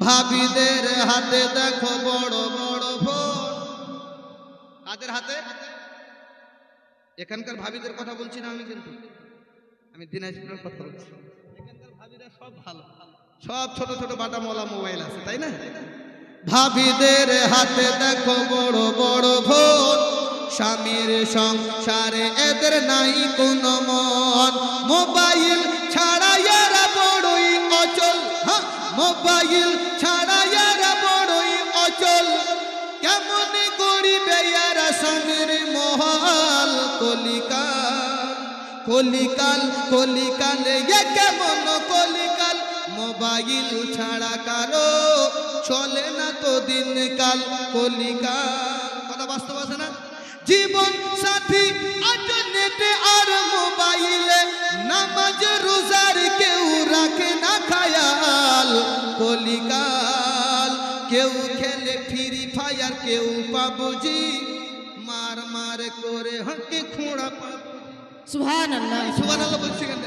ভাবিদের হাতে দেখো বড় বড় ফোন কাদের হাতে? এখানকার ভাবিদের কথা বলছি না আমি কিন্তু। আমি দিনাজপুরের কথা বলছি। এখানকার ভাবিরা সব ভালো। সব ছোট ছোট বাটা মলা মোবাইল আছে তাই না? ভাবিদের হাতে দেখো বড় বড় ফোন স্বামীর সংসারে এদের নাই কোনো মন। মোবাইল মোবাইল ছাড়া এরা বড়ই অচল। কেমন গরিবে এরা স্বামীর মহাল? কলিকাল কলিকাল কলিকালে এ কেমন কলিকাল মোবাইল ছাড়া কারও চলে না তো দিনকাল। কলিকাল কথা বাস্তব আছে না? জীবন সাথী কেউ খেলে ফ্রি ফায়ার কেউ পাবজি। মার মার করে হাঁকে খোঁড়া সুহান আল্লাহ সুবান আল্লাহ বলছি কেন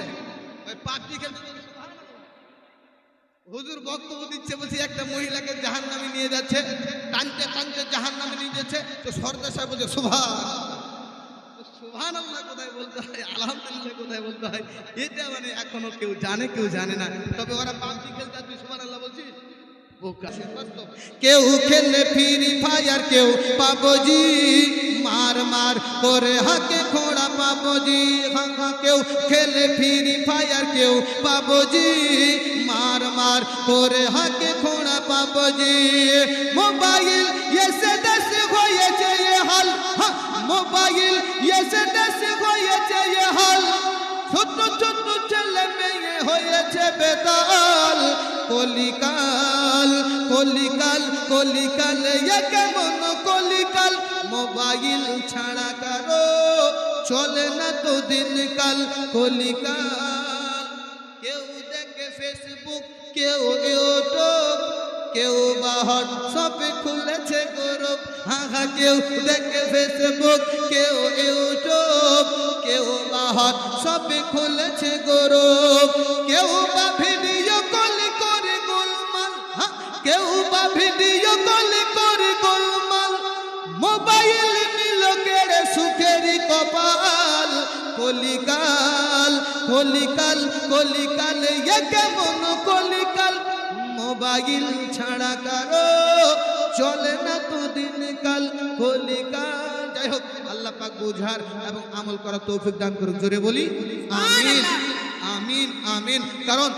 ওই খেলতে হুজুর বক্তব্য দিচ্ছে বলছি একটা মহিলাকে জাহান নামে নিয়ে যাচ্ছে টানতে টানতে জাহান নামে নিয়ে যাচ্ছে তো সর্দার সাহেব বলছে সুভান সুভান আল্লাহ কোথায় বলতে হয়? আলহামদুলিল্লাহ কোথায় বলতে হয়? এটা মানে এখনও কেউ জানে কেউ জানে না। তবে ওরা পাবজি খেলতে তুই সুভান আল্লাহ। কেউ খেলে ফ্রি ফায়ার, কেউ পাবজি মার মার করে হাকে খোড়া পাবজি হাঁকা কেউ খেলে ফ্রি ফায়ার, কেউ পাবজি মার মার করে হাকে খোড়া পাবজি মোবাইল এসে দেশ হয়েছে এ হাল মোবাইল এসে দেশ হয়েছে এ হাল। ছোট ছোট ছেলে মেয়ে হয়েছে বেতাল কলিকাল কলিকাল কলিকাল কেমন কলিকাল। মোবাইল ছাড়া কারও চলে না তো দিনকাল। কলিকাল, কেউ দেখে ফেসবুক কেউ ইউটিউব কেউ বা হোয়াটসঅ্যাপে খুলেছে গ্রুপ। হ্যাঁ কেউ দেখে ফেসবুক কেউ ইউটিউব কেউ বা হোয়াটসঅ্যাপে খুলেছে গ্রুপ। কেউ বা কেউ বা ভিডিও কল করে গোলমাল। মোবাইল নিল কেড়ে সুখের কপাল। কলিকাল কলিকাল কলিকাল, এ কেমন কলিকাল? মোবাইল ছাড়া কারও চলে না তো দিনকাল কলিকাল, যাই হোক, আল্লাহ পাক বুঝার এবং আমল করার তৌফিক দান করুন জোরে বলি, আমিন আমিন আমিন। কারণ